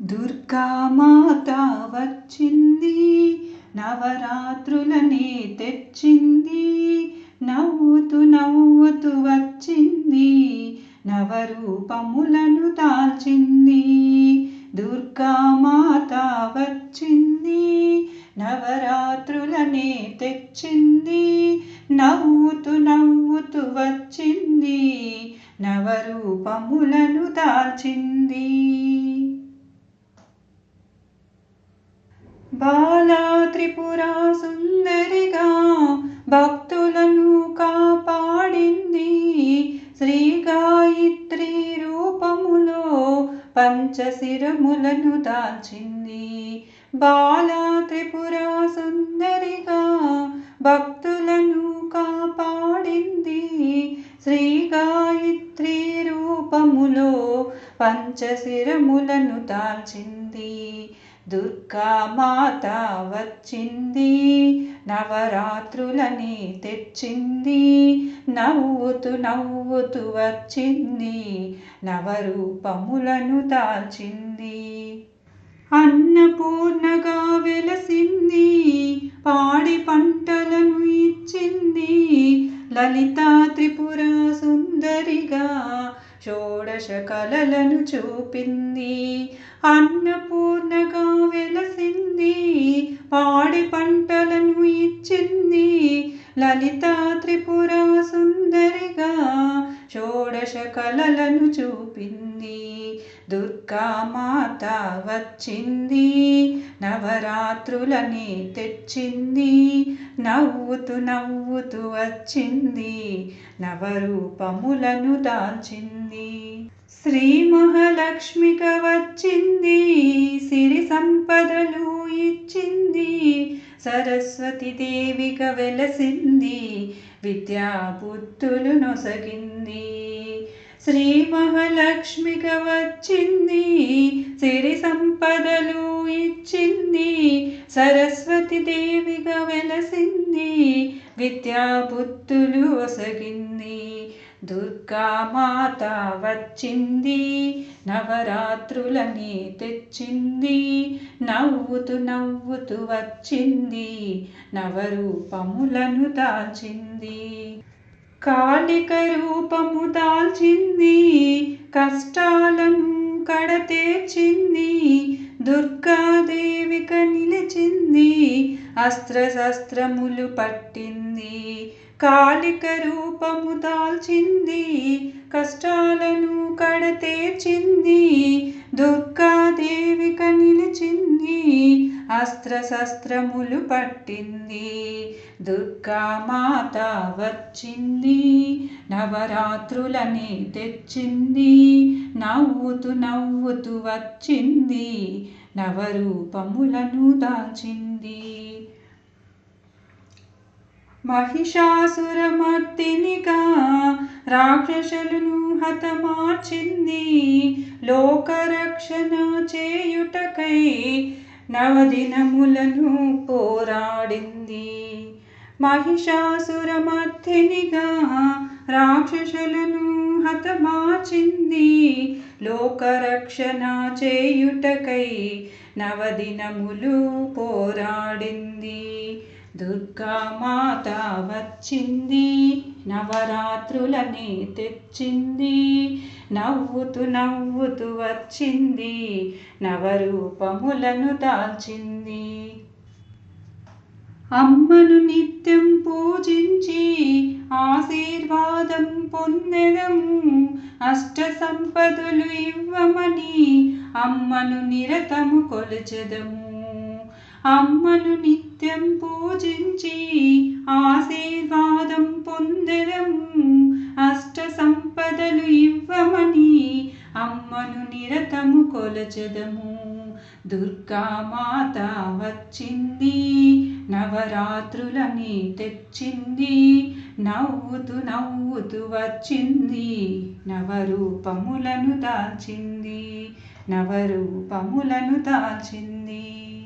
దుర్గామాత వచ్చింది నవరాత్రులని తెచ్చింది నవ్వుతూ నవ్వుతూ వచ్చింది నవరూపములను దాల్చింది. దుర్గామాత వచ్చింది నవరాత్రులనే తెచ్చింది నవ్వుతూ నవ్వుతూ వచ్చింది నవరూపములను దాల్చింది. బాలా త్రిపుర సుందరిగా భక్తులను కాపాడింది. శ్రీ గాయత్రి రూపములో పంచశిరములను దాల్చింది. బాలా త్రిపుర సుందరిగా భక్తులను కాపాడింది. శ్రీ గాయత్రి రూపములో పంచశిరములను దాల్చింది. దుర్గామాత వచ్చింది నవరాత్రులని తెచ్చింది నవ్వుతూ నవ్వుతూ వచ్చింది నవరూపములను దాల్చింది. అన్నపూర్ణగా వెలసింది పాడి పంటలను ఇచ్చింది లలితా త్రిపుర సుందరిగా షోడశ కళలను చూపింది. అన్నపూర్ణగా వెలసింది. పాడి పంటలను ఇచ్చింది. లలిత త్రిపుర సుందరిగా షోడశ కళలను చూపింది. దుర్గామాత వచ్చింది నవరాత్రులని తెచ్చింది నవ్వుతూ నవ్వుతూ వచ్చింది నవరూపములను దాల్చింది. శ్రీ మహాలక్ష్మిక వచ్చింది సిరి సంపదలు ఇచ్చింది సరస్వతి దేవిక వెలసింది విద్యా బుద్ధులు నొసగింది. శ్రీ మహాలక్ష్మిగా వచ్చింది సిరి సంపదలు ఇచ్చింది సరస్వతి దేవిగా వెలసింది విద్యాబుద్ధులు ఒసగింది దుర్గామాత వచ్చింది నవరాత్రులని తెచ్చింది నవ్వుతూ నవ్వుతూ వచ్చింది నవరూపములను దాల్చింది. కాళిక రూపము దాల్చింది కష్టాలను కడతేర్చింది దుర్గాదేవిక నిలిచింది అస్త్రశస్త్రములు పట్టింది కాళిక రూపము దాల్చింది కష్టాలను కడతేర్చింది దుర్గాదేవి అస్త్రశస్త్రములు పట్టింది. దుర్గామాత వచ్చింది. నవరాత్రులని తెచ్చింది. నవ్వుతూ నవ్వుతూ వచ్చింది. నవరూపములను దాల్చింది. మహిషాసురమర్దినిగా రాక్షసులను హతమార్చింది. లోకరక్షణ చేయుటకై నవదినములను పోరాడింది. మహిషాసురమర్దినిగా రాక్షసులను హతమాచింది లోకరక్షణ చేయుటకై నవదినములు పోరాడింది. దుర్గామాత వచ్చింది నవరాత్రులని తెచ్చింది నవ్వుతూ నవ్వుతూ వచ్చింది నవరూపములను దాల్చింది. అమ్మను నిత్యం పూజించి ఆశీర్వాదం పొందెదము అష్ట సంపదలు ఇవ్వమని అమ్మను నిరతము కొలచెదము. అమ్మను నిత్యం పూజించి ఆశీర్వాదం పొందెదము. అష్ట సంపదలు ఇవ్వమని అమ్మను నిరతము కొలచెదము. దుర్గామాత వచ్చింది నవరాత్రులని తెచ్చింది నవ్వుతూ నవ్వుతూ వచ్చింది నవరూపములను దాల్చింది నవరూపములను దాల్చింది.